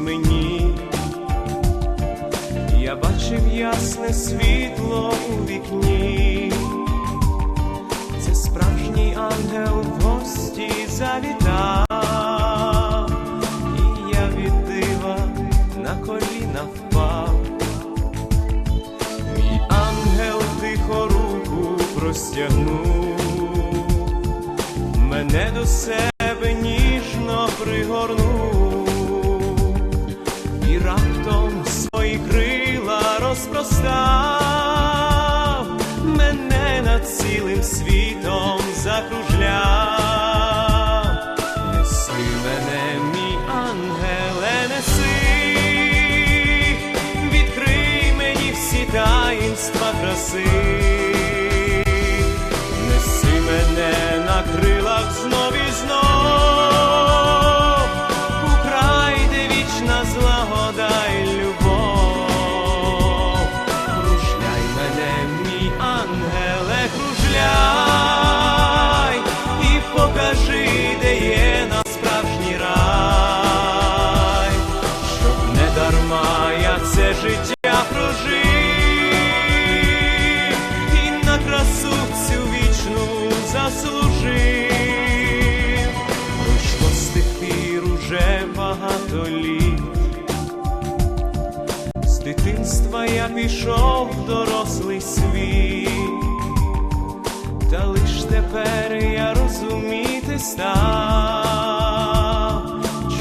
мені, я бачив ясне світло у вікні, це справжній ангел в гості завітав, і я від дива на коліна впав. Мій ангел тихо руку простягнув, мене до себе цілим світом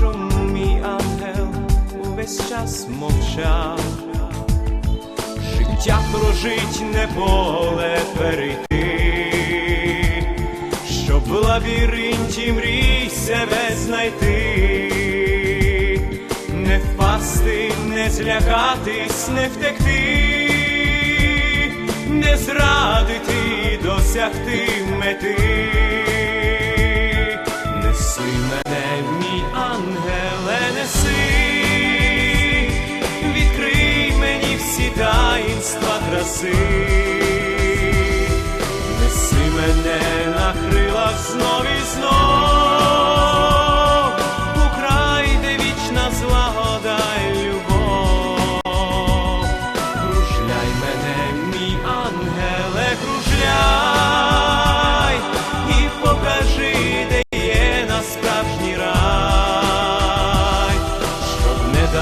Чому мій ангел увесь час мовчав, життя прожить не поле перейти, щоб в лабіринті мрій себе знайти. Не впасти, не злякатись, не втекти, не зрадити, досягти мети. Неси мене, мій ангеле, неси, відкрий мені всі таїнства краси, неси мене на крилах знов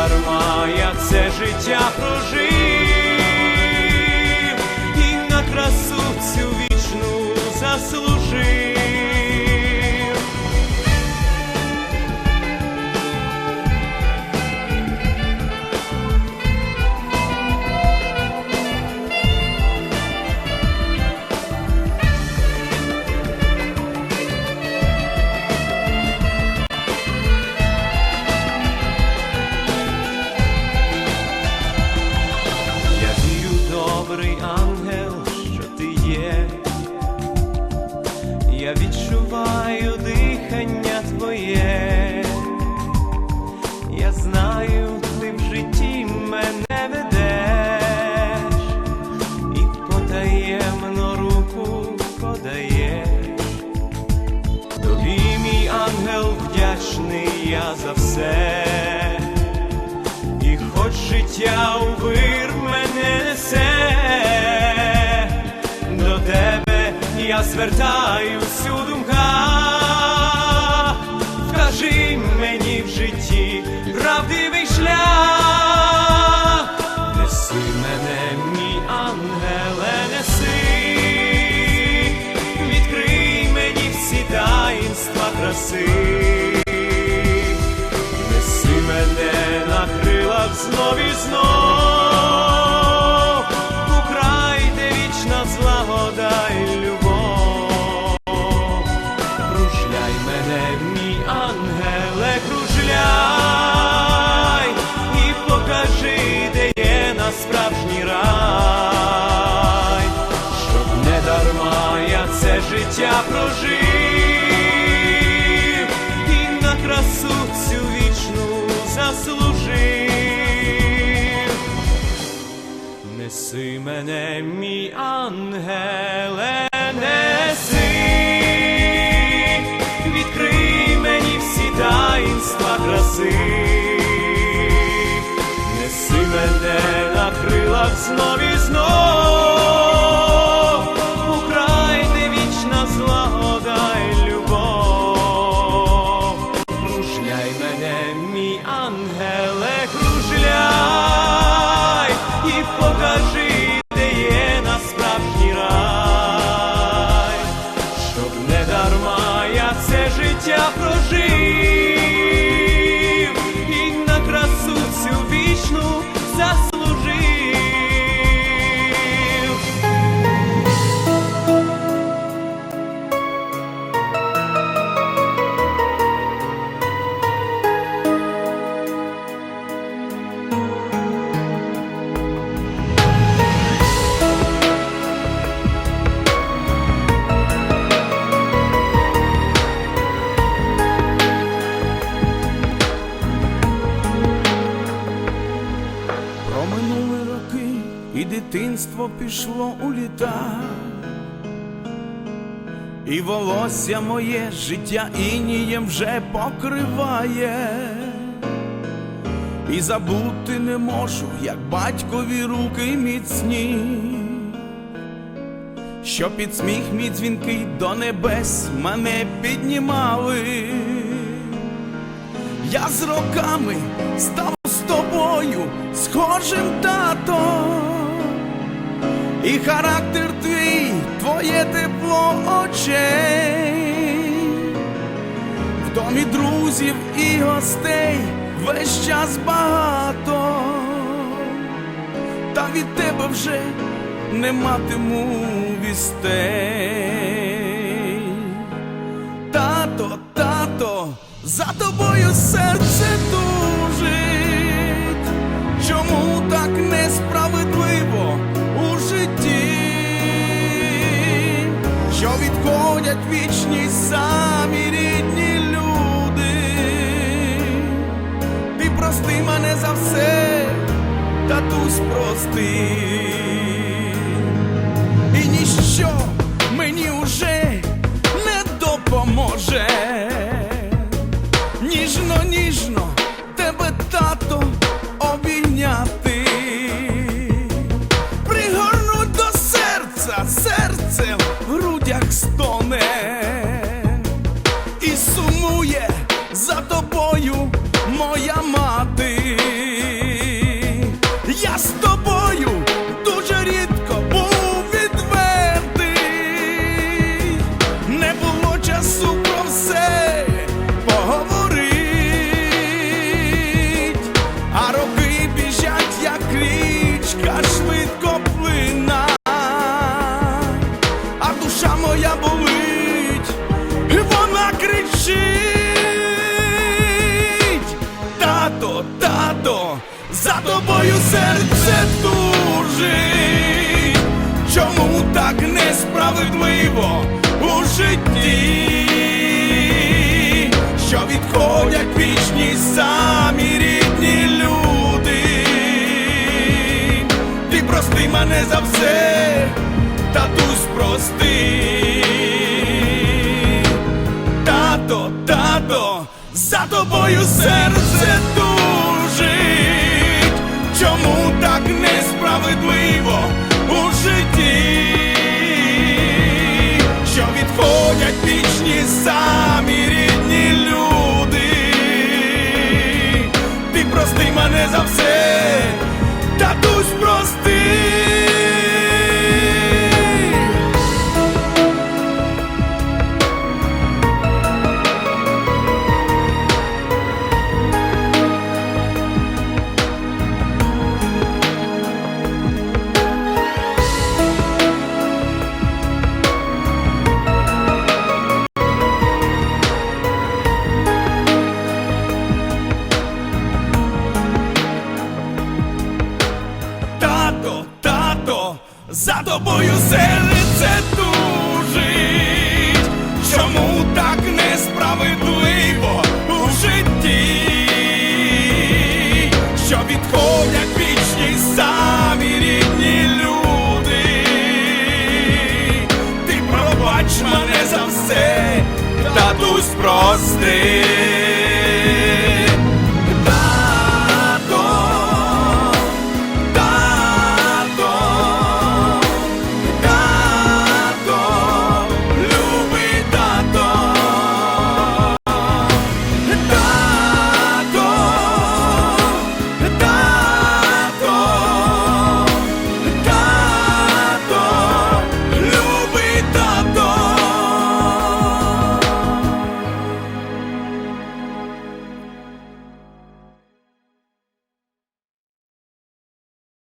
дарма я це життя прожив і на красу всю вічну заслужив. Життя у вир мене несе, до тебе я звертаюсь у думках, вкажи мені в житті правдивий шлях, неси мене, мій ангеле, неси, відкрий мені всі таїнства краси. Знов і знов, у край, де вічна злагода любов. Кружляй мене, мій ангеле, кружляй і покажи, де на справжній рай, щоб не я це життя прожив і на красу цю вічну заслужив. неси мене, мій ангеле, неси, відкрий мені всі таїнства краси, неси мене на крилах знов і знов, украй де вічна злагода й любов, кружляй мене, мій ангеле, кружляй. Дитинство пішло у літа, і волосся моє життя інієм вже покриває, і забути не можу, як батькові руки міцні, що під сміх мій дзвінкий до небес мене піднімали. Я з роками став з тобою схожим тато, і характер твій, твоє тепло очей, в домі друзів і гостей весь час багато, та від тебе вже не матиму вістей. Тато, тато, за тобою серце тужить. Відходять вічні самі рідні люди? Ти прости мене за все, татусь прости моя мати. Тобою серце тужить. Чому так несправедливо у житті, що відходять вічні самі рідні люди? Ти прости мене за все, татусь прости. Тато, тато, за тобою серце тужить. За тобою серце тужить. Чому так несправедливо у житті, що відходять вічні самі рідні люди? Ти пробач мене за все, татусь прости.